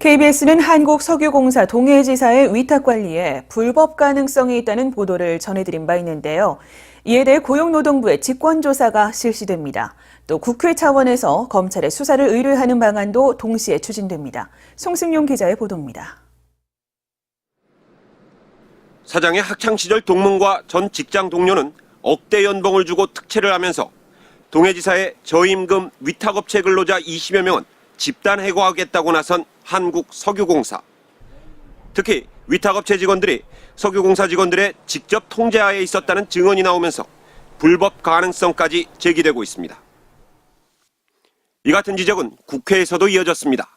KBS는 한국석유공사 동해지사의 위탁 관리에 불법 가능성이 있다는 보도를 전해드린 바 있는데요. 이에 대해 고용노동부의 직권조사가 실시됩니다. 또 국회 차원에서 검찰에 수사를 의뢰하는 방안도 동시에 추진됩니다. 송승용 기자의 보도입니다. 사장의 학창 시절 동문과 전 직장 동료는 억대 연봉을 주고 특채를 하면서 동해지사의 저임금 위탁업체 근로자 20여 명은 집단 해고하겠다고 나선 한국석유공사. 특히 위탁업체 직원들이 석유공사 직원들의 직접 통제하에 있었다는 증언이 나오면서 불법 가능성까지 제기되고 있습니다. 이 같은 지적은 국회에서도 이어졌습니다.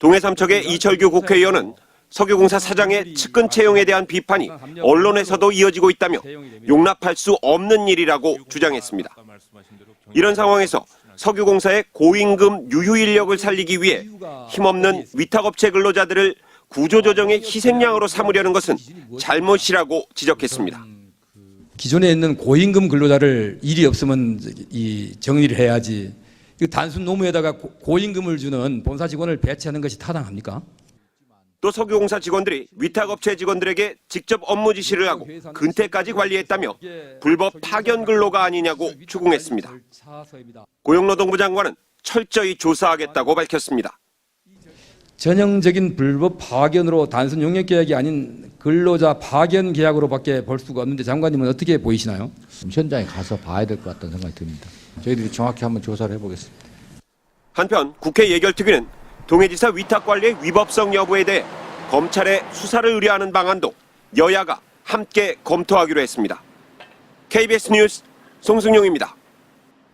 동해삼 척의 이철규 국회의원은 석유공사 사장의 측근 채용에 대한 비판이 언론에서도 이어지고 있다며 용납할 수 없는 일이라고 주장했습니다. 이런 상황에서 석유공사의 고임금 유휴 인력을 살리기 위해 힘없는 위탁업체 근로자들을 구조조정의 희생양으로 삼으려는 것은 잘못이라고 지적했습니다. 기존에 있는 고임금 근로자를 일이 없으면 이 정리를 해야지. 이 단순 노무에다가 고- 고임금을 주는 본사 직원을 배치하는 것이 타당합니까? 또 석유공사 직원들이 위탁업체 직원들에게 직접 업무 지시를 하고 근태까지 관리했다며 불법 파견 근로가 아니냐고 추궁했습니다. 고용노동부 장관은 철저히 조사하겠다고 밝혔습니다. 전형적인 불법 파견으로 단순 용역 계약이 아닌 근로자 파견 계약으로밖에 볼 수가 없는데 장관님은 어떻게 보이시나요? 좀 현장에 가서 봐야 될 것 같다는 생각이 듭니다. 저희들이 정확히 한번 조사를 해보겠습니다. 한편 국회 예결특위는 동해지사 위탁관리의 위법성 여부에 대해 검찰에 수사를 의뢰하는 방안도 여야가 함께 검토하기로 했습니다. KBS 뉴스 송승용입니다.